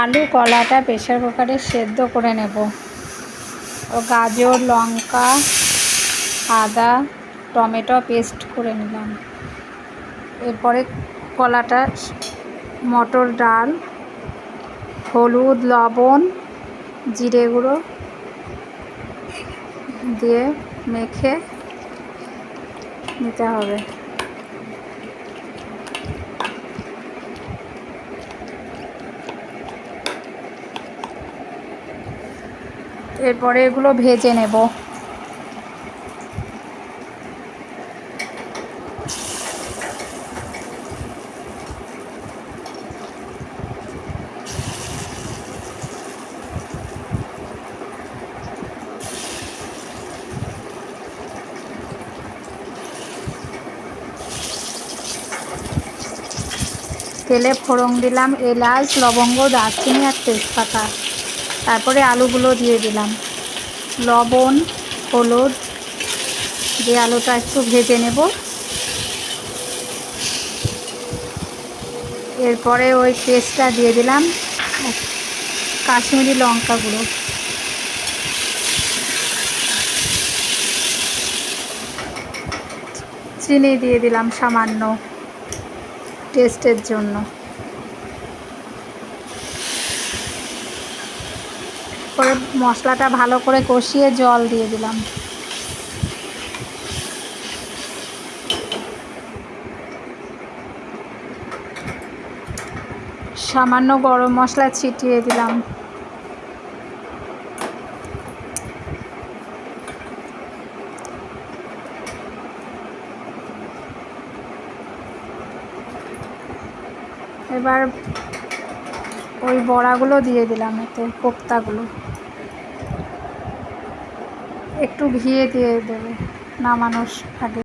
আলু কলাটা প্রেশার কুকারে সেদ্ধ করে নেব। ও গাজর, লঙ্কা, আদা, টমেটো পেস্ট করে নিলাম। এরপরে কলাটা মটর ডাল, হলুদ, লবণ, জিরে গুঁড়ো দিয়ে মেখে নিতে হবে। এরপরে এগুলো ভেজে নেব। তেলে ফোড়ন দিলাম এলাচ লবঙ্গ দারচিনি আর তেজপাতা। তারপরে আলুগুলো দিয়ে দিলাম। লবণ, হলুদ দিয়ে আলুটা একটু ভেজে নেব। এরপরে ওই পেস্টটা দিয়ে দিলাম কাশ্মীরি লঙ্কা গুঁড়ো চিনি দিয়ে দিলাম সামান্য টেস্টের জন্য। করে মশলাটা ভালো করে কষিয়ে জল দিয়ে দিলাম। সামান্য গরম মশলা ছিটিয়ে দিলাম। এবার ওই বড়াগুলো দিয়ে দিলাম এতে, কোপ্তাগুলো। একটু ভিয়ে দিয়ে দেবে নামানোর আগে।